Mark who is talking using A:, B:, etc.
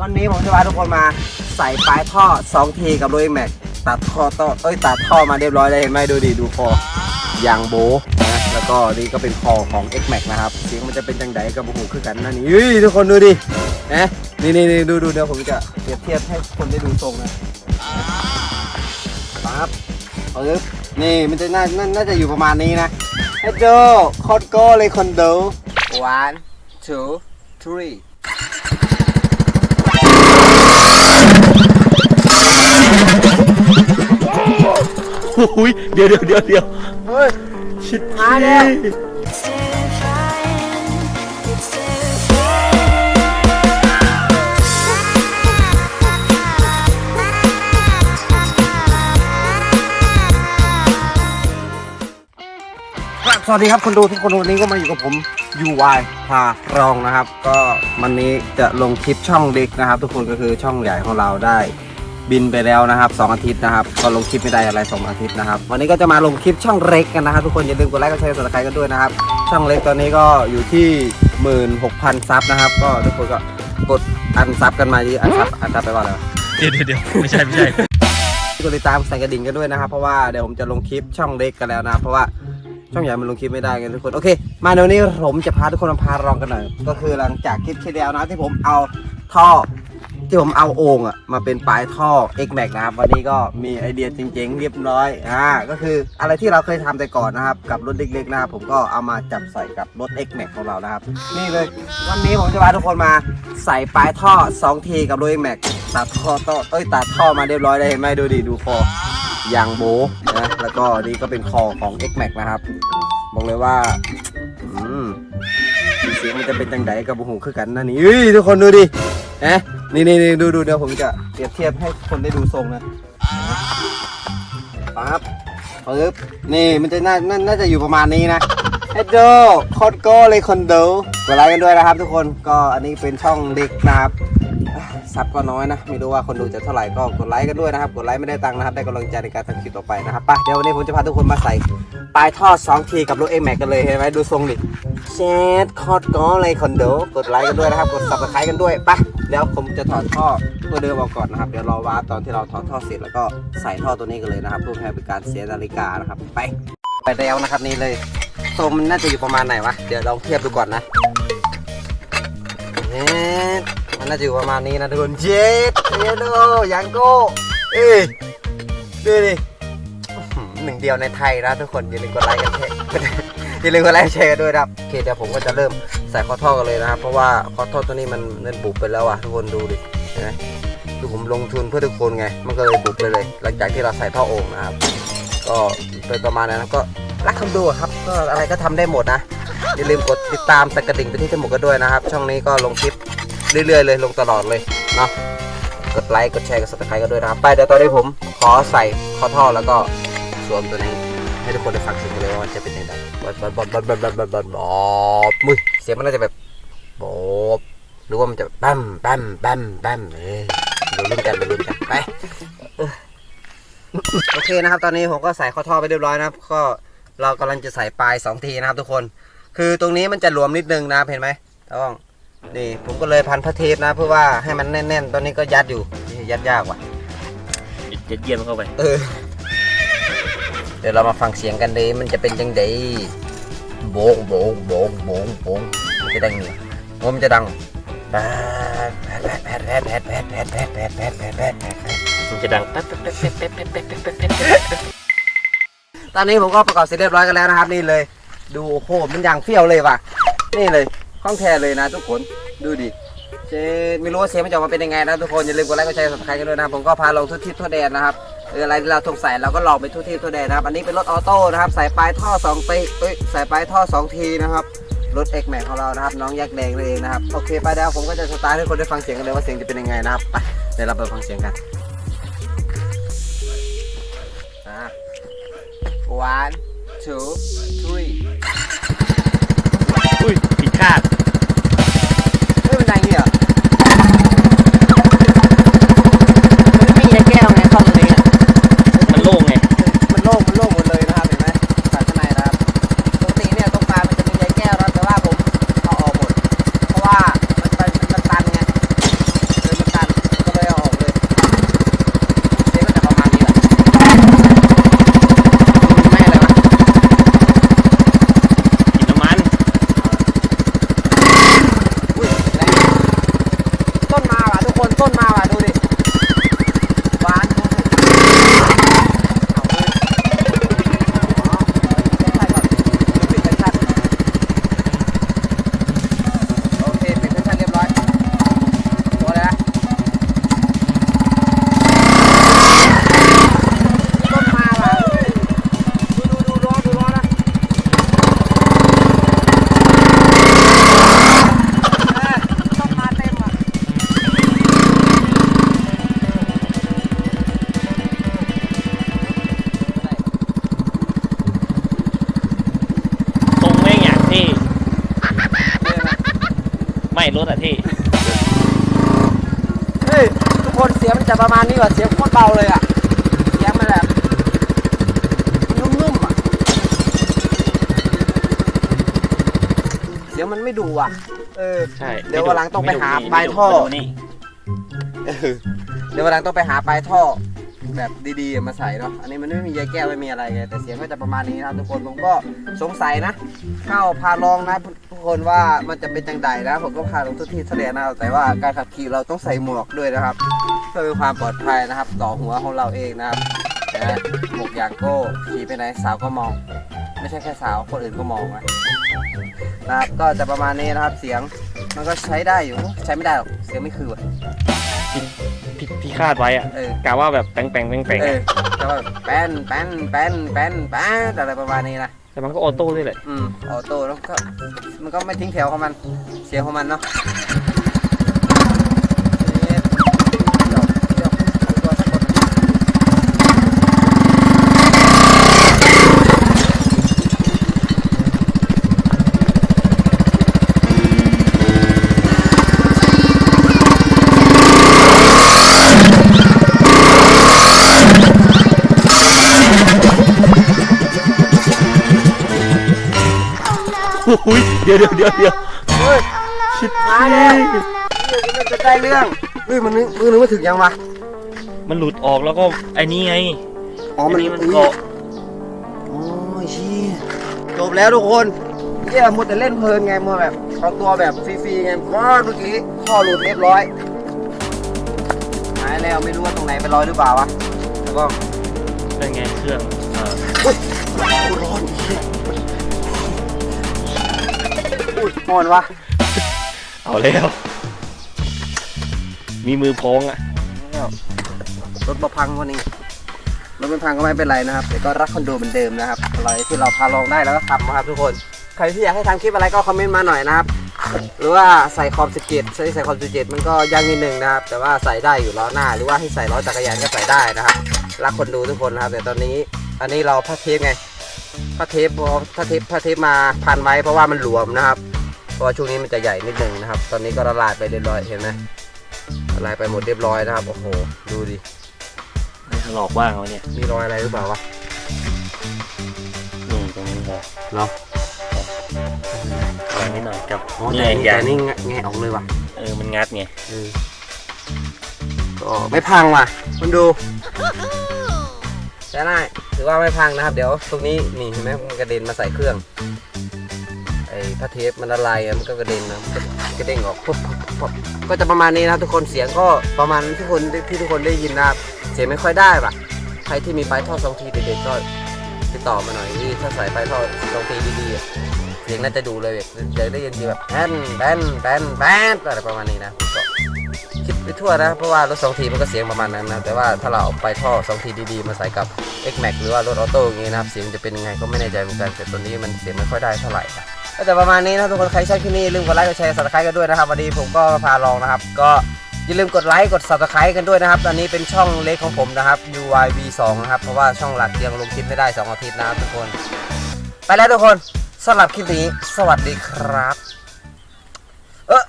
A: วันนี้ผมจะพาทุกคนมาใส่ปลายท่อ2ทีกับโรยแม็กตัดท่อต่อเอ้ยตัดท่อมาเรียบร้อยเลยเห็นไหมดูดิดูคอยางโบนะแล้วก็นี่ก็เป็นคอของ X Max นะครับเสียงมันจะเป็นจังไดกับโอ้โหคือกันนั่นนี่เฮ้ยทุกคนดูดินะนี่นี่ดูดูเดี๋ยวผมจะเปรียบเทียบให้คนได้ดูทรงนะปั๊บปึ๊บนี่มันจะน่าน่าจะอยู่ประมาณนี้นะเฮ้ยโจโคตรโก้เลยคนดู one two three
B: อ้ยเดี๋ยวเดี๋ยวเดี๋ยวเดี๋ยว
A: เฮ้ย
B: ชิด
A: มาแล้ว
C: It's terrifying. It's terrifying.
A: ครับสวัสดีครับคนดูทุกคนวันนี้ก็มาอยู่กับผม UY พารองนะครับ ก็วันนี้จะลงคลิปช่องเล็กนะครับ ทุกคนก็คือช่องใหญ่ของเราได้ บินไปแล้วนะครับสองอาทิตย์นะครับก็ลงคลิปไม่ได้อะไรสองอาทิตย์นะครับวันนี้ก็จะมาลงคลิปช่องเล็กกันนะครับทุกคนอย่าลืมกดไลค์กดแชร์กดติดตามกันด้วยนะครับช่องเล็กตอนนี้ก็อยู่ที่หมื่นหกพันซับนะครับก็ทุกคนก็กดอันซับกันมาดีอันซับอันซับไปก่อนแล้ว
B: เดี๋ยวเดี๋ยวเดี๋ยวไม่ใช่ไม่ใช่
A: กดติดตามสั่นกระดิ่งกันด้วยนะครับเพราะว่าเดี๋ยวผมจะลงคลิปช่องเล็กกันแล้วนะครับเพราะว่าช่องใหญ่มันลงคลิปไม่ได้กันทุกคนโอเค มาเดี๋ยวนี้ผมจะพาทุกคนมาพาลองกันหน่อยก็คือหลังจากคลิปที่แล้วนะที่ผมเอาท่อ ที่ผมเอาโอ่งอะมาเป็นปลายท่อ X Max นะครับวันนี้ก็มีไอเดียจริงๆ เรียบร้อยอ่าก็คืออะไรที่เราเคยทำแต่ก่อนนะครับ กับรถเล็กๆนะครับผมก็เอามาจับใส่กับรถ X Max ของเรานะครับ นี่เลยวันนี้ผมจะพาทุกคนมาใส่ปลายท่อ 2 ทีกับรถ X Max ตัดท่อต่อเอ้ยตัดท่อมาเรียบร้อยเลยเห็นไหมดูดิดูคอยางโบนะแล้วก็นี่ก็เป็นคอของ X Max นะครับบอกเลยว่าอืมเสียงมันจะเป็นจังไดกับโอ้โหคือกันนั่นนี่ทุกคนดูดิเอ๊ะ นี่นี่นี่ดูดูเดี๋ยวผมจะเปรียบเทียบให้คนได้ดูทรงนะปั๊บปึ๊บนี่มันจะน่าน่าน่าจะอยู่ประมาณนี้นะเฮดโดโคตรโก้เลยคนดูกดไลค์กันด้วยนะครับทุกคนก็อันนี้เป็นช่องเล็กนะครับซับก็น้อยนะไม่รู้ว่าคนดูจะเท่าไหร่ก็กดไลค์กันด้วยนะครับ กดไลค์ไม่ได้ตังค์นะครับ ได้กำลังใจในการทำคลิปต่อไปนะครับไปเดี๋ยววันนี้ผมจะพาทุกคนมาใส่ปลายท่อ2ทีกับรถเอ็มแม็กกันเลยเห็นไหมดูทรงดิเชดคตรโก้เลยคนดูกดไลค์กันด้วยนะครับ กดซับสไครต์กันด้วยปเดี๋ยวผมจะถอดท่อตัวเดิมออกก่อนนะครับ เดี๋ยวรอว่าตอนที่เราถอดท่อเสร็จแล้วก็ใส่ท่อตัวนี้กันเลยนะครับเพื่อให้เป็นการเสียนาฬิกานะครับ ไป ไปแล้วนะครับนี่เลยทรงมันน่าจะอยู่ประมาณไหนวะ เดี๋ยวลองเทียบดูก่อนนะเอ๊ะมันน่าจะอยู่ประมาณนี้นะทุกคนเจ็ดเยโดยังโก้เอ้ยดูดิหนึ่งเดียวในไทยนะทุกคนอย่าลืมกดไลค์กันแชร์อย่าลืมกดไลค์แชร์กันด้วยนะครับโอเคเดี๋ยวผมก็จะเริ่ม ใส่ข้อท่อกันเลยนะครับ เพราะว่าข้อท่อตัวนี้มันมันบุบไปแล้วอะทุกคนดูดินไหมคือผมลงทุนเพื่อทุกคนไง มันก็เลยบุบไปเลย หลังจากที่เราใส่ท่อโอ่งนะครับ ก็เป็นประมาณนั้นก็รักคำดูครับ ก็อะไรก็ทำได้หมดนะอย่าลืมกดติดตามแต่กระดิ่งไปที่จมูกกันด้วยนะครับ ช่องนี้ก็ลงคลิปเรื่อยๆเลยลงตลอดเลยเนาะกดไลค์กดแชร์กดซับสไครต์กันด้วยนะครับ ไปเดี๋ยวตอนนี้ผมขอใส่คอท่อแล้วก็สวมตัวนี้ ให้ทุกคนได้ฟังเสียงกันเลยว่ามันจะเป็นยังไงบอดบอดบอดบอดบอดบอดบอดบอดมือเสียงมันน่าจะแบบบอบหรือว่ามันจะปั๊มปั๊มปั๊มปั๊มเออดูลุ้นกันดูลุ้นกันไปโอเคนะครับ ตอนนี้ผมก็ใส่ข้อท่อไปเรียบร้อยนะครับ ก็เรากำลังจะใส่ปลาย2ทีนะครับ ทุกคน คือตรงนี้มันจะหลวมนิดนึงนะเห็นไหมต้องนี่ผมก็เลยพันพระเทปนะ เพื่อว่าให้มันแน่นๆ ตอนนี้ก็ยัดอยู่ยัดยากว่ะ
B: จะเยี่ยมเข้าไป
A: เออ ดี๋ยวเรามาฟังเสียงกันดีมันจะเป็นจังไดโบงโบงโบงโบงโบงมันจะดังไงมันจะดังแปดแปดแปดแปดแปดแปดแปดแปดแปดแปดแปดแปด
B: มันจะดังแป๊บแป๊บแป๊บแป๊บแป๊บแป๊บแป๊บแป๊บ
A: ตอนนี้ผมก็ประกอบเสร็จเรียบร้อยกันแล้วนะครับนี่เลย ดูโอ้โหมันอย่างเฟี้ยวเลยว่ะ นี่เลยข้องแท้เลยนะทุกคนดูดิเจไม่รู้ว่าเสียงมันจะออกมาเป็นยังไงนะทุกคนอย่าลืมกดไลค์กดแชร์สับสไครต์กันด้วยนะผมก็พาลงทุกทิศทั่วแดนนะครับ เอออะไรที่เราสงสัยเราก็ลองไปทุกทิศทั่วแดนนะครับ อันนี้เป็นรถออโต้นะครับใส่ปลายท่อ2ตีเอ้ยใส่ปลายท่อ 2 ทีนะครับรถ X Max ของเรานะครับ น้องยักษ์แดงเลยเองนะครับโอเคไปแล้วผมก็จะสตาร์ทให้คนได้ฟังเสียงกันเลยว่าเสียงจะเป็นยังไงนะครับไปเดี๋ยวเราไปฟังเสียงกันอะ one two three
B: อุ้ยผิดคาด
A: เฮ้ยมันดังอย่างงี้เหรอมันไม่มีแก้วไงเข้าตรงนี้อะ
B: มันโล่งไง
A: มันโล่งมันโล่งหมดเลยนะครับเห็นไหมสายข้างในนะครับปกติเนี่ยตรงกลางมันจะมีใยแก้วนะครับแต่ว่าผมเอาออกหมด เพราะว่ามันเป็นมันตันไงเลยมัน ต้นมาว่ะทุกคนต้นมาว่ะดูดิหวานดูดิเอาเลยอ๋อใช่ก่อนปิดแฟชั่นโอเคปิดแฟชั่นเรียบร้อยตัวเลยนะต้นมาว่ะดูดูดูล้อดูล้อนะ เออต้องมาเต็มอะ
B: ทรงแม่งอย่างที่ไม่ รถอะที่
A: เฮ้ยทุกคนเสียงมันจะประมาณนี้ว่ะเสียงโคตรเบาเลยอะเสียงมันแบบนุ่มๆอะเสียงมันไม่ดูอะ เออ
B: ใช่
A: เดี๋ยววันหลังต้องไปหา
B: ม่ดู
A: ปลายท่อ
B: ไม่ดูนี่
A: เออเดี๋ยววันหลังต้องไปหาปลายท่อ แบบดีๆ มาใส่เนาะอันนี้มันไม่มียาแก้วไม่มีอะไรไงแต่เสียงก็จะประมาณนี้นะครับทุกคนผมก็สงสัยนะเข้าพาลองนะทุกคนว่ามันจะเป็นจังใดนะ ผมก็พาลงทุกที่แสดงนะแต่ว่าการขับขี่เราต้องใส่หมวกด้วยนะครับเพื่อความปลอดภัยนะครับ ต่อหัวของเราเองนะครับนะหมวกยางโก้ขี่ไปไหนสาวก็มอง ไม่ใช่แค่สาวคนอื่นก็มองนะนะครับก็จะประมาณนี้นะครับเสียงมันก็ใช้ได้อยู่ใช้ไม่ได้หรอกเสียงไม่คือว่ะ
B: ที่ที่คาดไว้อะ
A: เออ
B: กะว่าแบบแปลงแปลงแปลงแปลง
A: เออแต่ว่าแป้นแป้นแป้นแป้นแป้นอะไรประมาณนี้นะ
B: แต่มันก็ออโต้ด้วยแหละ
A: อืมออโต้แล้วก็มันก็ไม่ทิ้งแถวของมัน เสียงของมันเนาะ อุ้
B: ยเดี๋ยวเดี๋ยวเดี๋ยวเดี๋ยว
A: เฮ้ย
B: ชิด
A: มาแล้วเดี๋ยวมันจะได้เรื่องเฮ้ยมันนึกมือนึกไม่ถึงยังวะ
B: มันหลุดออกแล้วก็ไอ้นี่ไง
A: อ๋อมัน
B: ไนี่มัน
A: อุ๊ย
B: เกาะ
A: โอ้ยเชี่ยจบแล้วทุกคนเยี่ยมัวแต่เล่นเพลินไงมัวแบบเอาตัวแบบฟรีๆไงว้าเมื่อกี้ข้อหลุดเรียบร้อยหายแล้วไม่รู้ว่าตรงไหนเป็นรอยหรือเปล่าวะแล้วก็
B: เป็นไงเครื่องเออ
A: อุ้ยอ่อนวะ
B: เอาแล้ว มีมือพองอะ
A: รถมาพังวันนี้ รถมันพังก็ไม่เป็นไรนะครับแต่ก็รักคอนโดเหมือนเดิมนะครับอะไรที่เราพาลองได้แล้วก็ทำนะครับทุกคน ใครที่อยากให้ทำคลิปอะไรก็คอมเมนต์มาหน่อยนะครับ หรือว่าใส่คอม17ใส่ใส่คอม17มันก็ยากนิดนึงนะครับ แต่ว่าใส่ได้อยู่ล้อหน้า หรือว่าให้ใส่ล้อจักรยานก็ใส่ได้นะครับ รักคนดูทุกคนนะครับ แต่ตอนนี้ อันนี้เราผ้าเทปไงผ้าเทปพอผ้าเทปผ้าเทปมาพันไว้เพราะว่ามันหลวมนะครับ เพราะว่าช่วงนี้มันจะใหญ่นิดนึงนะครับ ตอนนี้ก็ละลายไปเรียบร้อยเห็นไหมละลายไปหมดเรียบร้อยนะครับโอ้โหดูดิ
B: มันถลอกบ้างวะเนี่ย
A: มีรอยอะไรหรือเปล่าวะ
B: นี่ตรงนี้ครับ
A: เนาะ
B: วางนิดหน่อยกับ
A: อ๋อ
B: นี่
A: แต่
B: ไง
A: นี่
B: ยา
A: แต่
B: ง
A: นี่แงะแงะออกเลยว่ะ
B: เออมันงัดไง
A: เออก็ไม่พังว่ะมันดูใช้ได้ถือว่าไม่พังนะครับ เดี๋ยวตรงนี้นี่เห็นไหมมันกระเด็นมาใส่เครื่อง ไอ้ผ้าเทปมันละลายมันก็กระเด็นนะกระเด้งออกปุ๊บปุ๊บก็จะประมาณนี้นะทุกคนเสียงก็ประมาณที่คนที่ทุกคนได้ยินนะครับเสียงไม่ค่อยได้ปะใครที่มีปลายท่อสองทีเด็กๆก็ติดต่อมาหน่อยที่ถ้าใส่ปลายท่อสองทีดีๆเสียงน่าจะดูเลยแบบจะได้ยินทีแบบแป้นแป้นแป้นแป้นอะไรประมาณนี้นะก็คิดไปทั่วนะ เพราะว่ารถสองทีมันก็เสียงประมาณนั้นนะ แต่ว่าถ้าเราเอาไปท่อสองทีดีๆ มาใส่กับ X Max หรือว่ารถออโต้อย่างงี้นะครับ เสียงจะเป็นยังไงก็ไม่แน่ใจเหมือนกัน แต่ตัวนี้มันเสียงไม่ค่อยได้เท่าไหร่นะ ก็จะประมาณนี้นะทุกคนใครชอบคลิปนี้อย่าลืมกดไลค์กดแชร์สับสไครต์กันด้วยนะครับวันนี้ผมก็พาลองนะครับ ก็อย่าลืมกดไลค์กดสับสไครต์กันด้วยนะครับตอนนี้เป็นช่องเล็กของผมนะครับ UYV2 นะครับเพราะว่าช่องหลักยังลงคลิปไม่ได้สองอาทิตย์นะครับทุกคน ไปแล้วทุกคนสำหรับคลิปนี้ สวัสดีครับ